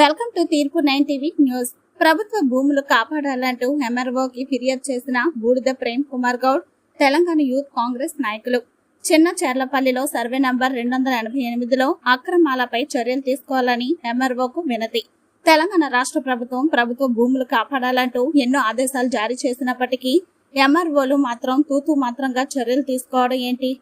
Welcome to Teerpu nine TV news. ప్రభుత్వ భూములు కాపాడాలంటూ ఎంఆర్ఓకి ఫిర్యాదు చేసిన బూడిద ప్రేమ్ కుమార్ గౌడ్ తెలంగాణ యూత్ కాంగ్రెస్ నాయకులు. చిన్న చెర్లపల్లిలో సర్వే నంబర్ రెండు వందల ఎనభై ఎనిమిదిలో అక్రమాలపై చర్యలు తీసుకోవాలని ఎంఆర్ఓకు వినతి. తెలంగాణ రాష్ట్ర ప్రభుత్వం ప్రభుత్వ భూములు కాపాడాలంటూ ఎన్నో ఆదేశాలు జారీ చేసినప్పటికీ ఎంఆర్ఓలు మాత్రం తూతూ మాత్రంగా చర్యలు తీసుకోవడం ఏంటి?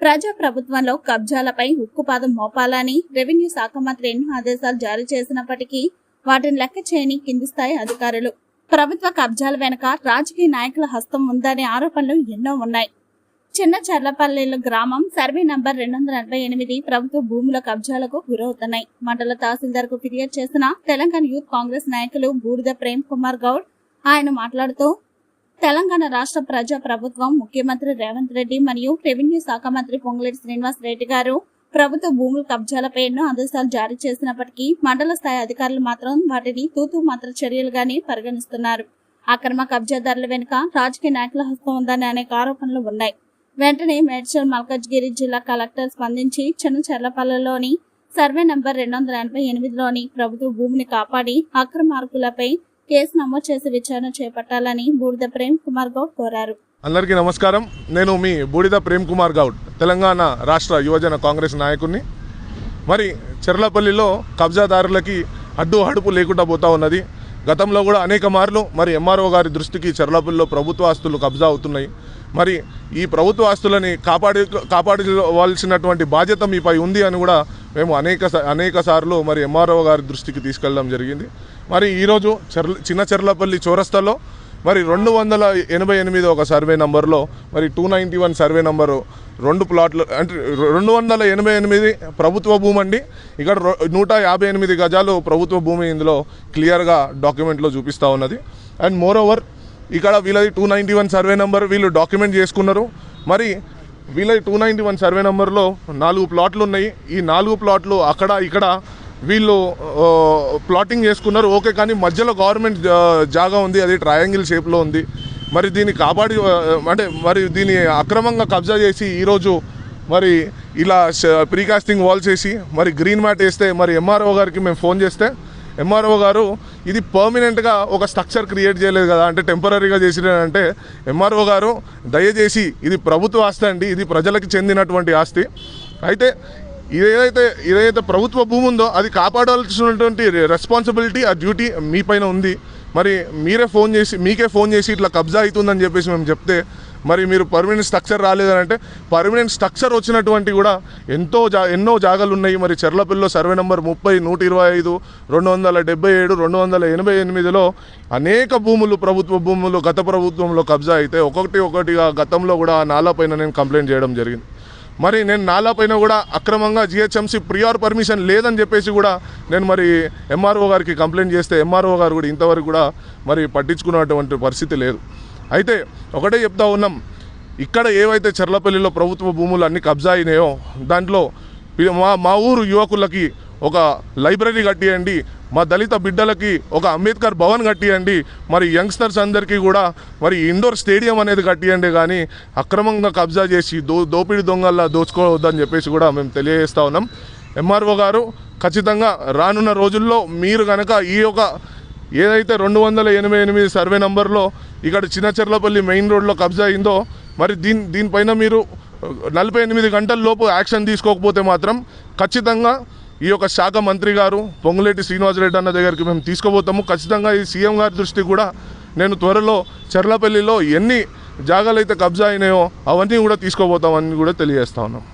ప్రజా ప్రభుత్వంలో కబ్జాలపై ఉక్కుపాదం మోపాలని రెవెన్యూ శాఖ మంత్రి ఎన్నో ఆదేశాలు జారీ చేసినప్పటికీ వాటిని లెక్క చేయని కింది స్థాయి అధికారులు. ప్రభుత్వ కబ్జాల వెనుక రాజకీయ నాయకుల హస్తం ఉందనే ఆరోపణలు ఎన్నో ఉన్నాయి. చిన్న చర్లపల్లి గ్రామం సర్వే నంబర్ రెండు వందల ఎనభై ఎనిమిది ప్రభుత్వ భూముల కబ్జాలకు గురవుతున్నాయి. మండల తహసీల్దార్కు ఫిర్యాదు చేసిన తెలంగాణ యూత్ కాంగ్రెస్ నాయకులు బూడిద ప్రేమ్ కుమార్ గౌడ్ ఆయన మాట్లాడుతూ తెలంగాణ రాష్ట్ర ప్రజా ప్రభుత్వం ముఖ్యమంత్రి రేవంత్ రెడ్డి మరియు రెవెన్యూ శాఖ మంత్రి పొంగులేటి శ్రీనివాస్ రెడ్డి గారు ప్రభుత్వ భూముల కబ్జాలపై ఎన్నో ఆదేశాలు జారీ చేసినప్పటికీ మండల స్థాయి అధికారులు మాత్రం వాటిని తూతూ మాత్ర చర్యలుగానే పరిగణిస్తున్నారు. అక్రమ కబ్జాదారుల వెనుక రాజకీయ నాయకుల హస్తం ఉందని అనేక ఆరోపణలు ఉన్నాయి. వెంటనే మేడ్చల్ మల్కజ్గిరి జిల్లా కలెక్టర్ స్పందించి చిన్నచెర్లపల్లిలోని సర్వే నంబర్ రెండు వందల ఎనభై ఎనిమిదిలోని ప్రభుత్వ భూమిని కాపాడి అక్రమార్కులపై కేసు నమోదు చేసి విచారణ చేపట్టాలని బూడిద ప్రేమ్ కుమార్ గౌడ్ కోరారు. అందరికీ నమస్కారం. నేను మీ బూడిద ప్రేమ్ కుమార్ గౌడ్ తెలంగాణ రాష్ట్ర యువజన కాంగ్రెస్ నాయకుడిని మరి చెర్లపల్లిలో కబ్జాదారులకి అడ్డు అడుపు లేకుండా పోతా ఉన్నది. గతంలో కూడా అనేక మార్లు మరి ఎంఆర్ఓ గారి దృష్టికి చెర్లపల్లిలో ప్రభుత్వ ఆస్తులు కబ్జా అవుతున్నాయి. మరి ఈ ప్రభుత్వ ఆస్తులని కాపాడి కాపాడవలసినటువంటి బాధ్యత మీపై ఉంది అని కూడా మేము అనేక అనేక సార్లు మరి ఎంఆర్ఓ గారి దృష్టికి తీసుకెళ్ళడం జరిగింది. మరి ఈరోజు చెర్ల చిన్న చెర్లపల్లి చౌరస్తాలో మరి రెండు వందల ఎనభై ఎనిమిది ఒక సర్వే నంబర్లో మరి two ninety one survey number రెండు ప్లాట్లు అంటే రెండు వందల ఎనభై ఎనిమిది ప్రభుత్వ భూమి అండి. ఇక్కడ రొ- నూట యాభై ఎనిమిది గజాలు ప్రభుత్వ భూమి ఇందులో క్లియర్గా డాక్యుమెంట్లో చూపిస్తూ ఉన్నది. అండ్ మోర్ ఓవర్ ఇక్కడ వీళ్ళది two ninety one survey number వీళ్ళు డాక్యుమెంట్ చేసుకున్నారు. మరి వీళ్ళది టూ నైంటీ వన్ సర్వే నెంబర్లో నాలుగు ప్లాట్లు ఉన్నాయి. ఈ నాలుగు ప్లాట్లు అక్కడ ఇక్కడ వీళ్ళు ప్లాటింగ్ చేసుకున్నారు. ఓకే కానీ మధ్యలో గవర్నమెంట్ జాగా ఉంది. అది ట్రయాంగిల్ షేప్లో ఉంది. మరి దీన్ని కాపాడి అంటే మరి దీన్ని అక్రమంగా కబ్జా చేసి ఈరోజు మరి ఇలా ప్రీకాస్టింగ్ వాల్స్ వేసి మరి గ్రీన్ మ్యాట్ వేస్తే మరి ఎంఆర్ఓ గారికి మేము ఫోన్ చేస్తే ఎంఆర్ఓ గారు ఇది పర్మనెంట్గా ఒక స్ట్రక్చర్ క్రియేట్ చేయలేదు కదా అంటే టెంపరీగా చేసిరంటే ఎంఆర్ఓ గారు దయచేసి ఇది ప్రభుత్వ ఆస్తి అండి ఇది ప్రజలకు చెందినటువంటి ఆస్తి. అయితే ఇదేదైతే ఏదైతే ప్రభుత్వ భూమి ఉందో అది కాపాడాల్సినటువంటి రెస్పాన్సిబిలిటీ ఆ డ్యూటీ మీ పైన ఉంది. మరి మీరే ఫోన్ చేసి మీకే ఫోన్ చేసి ఇట్లా కబ్జా అవుతుందని చెప్పేసి మేము చెప్తే మరి మీరు పర్మనెంట్ స్ట్రక్చర్ రాలేదని అంటే పర్మనెంట్ స్ట్రక్చర్ వచ్చినటువంటి కూడా ఎంతో జా ఎన్నో జాగాలు ఉన్నాయి. మరి చెర్లపల్లిలో సర్వే నెంబర్ ముప్పై నూట ఇరవై ఐదు రెండు వందల డెబ్బై ఏడు రెండు వందల ఎనభై ఎనిమిదిలో అనేక భూములు ప్రభుత్వ భూములు గత ప్రభుత్వంలో కబ్జా అయితే ఒక్కొక్కటి ఒకటిగా గతంలో కూడా ఆ నాలా పైన నేను కంప్లైంట్ చేయడం జరిగింది. మరి నేను నాలా పైన కూడా అక్రమంగా జిహెచ్ఎంసీ ప్రియార్ పర్మిషన్ లేదని చెప్పేసి కూడా నేను మరి ఎంఆర్ఓ గారికి కంప్లైంట్ చేస్తే ఎంఆర్ఓ గారు కూడా ఇంతవరకు కూడా మరి పట్టించుకున్నటువంటి పరిస్థితి లేదు. అయితే ఒకటే చెప్తా ఉన్నాం. ఇక్కడ ఏవైతే చెర్లపల్లిలో ప్రభుత్వ భూములు అన్ని కబ్జా అయినాయో దాంట్లో మా మా ఊరు యువకులకి ఒక లైబ్రరీ కట్టియండి మా దళిత బిడ్డలకి ఒక అంబేద్కర్ భవన్ కట్టియండి మరి యంగ్స్టర్స్ అందరికీ కూడా మరి ఇండోర్ స్టేడియం అనేది కట్టియండి కానీ అక్రమంగా కబ్జా చేసి దో దోపిడి దొంగల్లా దోచుకోవద్దని చెప్పేసి కూడా మేము తెలియజేస్తా ఉన్నాం. ఎంఆర్ఓ గారు ఖచ్చితంగా రానున్న రోజుల్లో మీరు కనుక ఈ యొక్క ఏదైతే రెండు వందల ఎనభై ఎనిమిది సర్వే నంబర్లో ఇక్కడ చిన్నచెర్లపల్లి మెయిన్ రోడ్లో కబ్జా అయిందో మరి దీని దీనిపైన మీరు నలభై ఎనిమిది గంటల లోపు యాక్షన్ తీసుకోకపోతే మాత్రం ఖచ్చితంగా ఈ యొక్క శాఖ మంత్రి గారు పొంగులేటి శ్రీనివాసరెడ్డి అన్న దగ్గరికి మేము తీసుకోబోతాము ఖచ్చితంగా ఈ సీఎం గారి దృష్టి కూడా నేను త్వరలో చెర్లపల్లిలో ఎన్ని జాగాలు అయితే కబ్జా అయినాయో అవన్నీ కూడా తీసుకోబోతామని కూడా తెలియజేస్తా ఉన్నాం.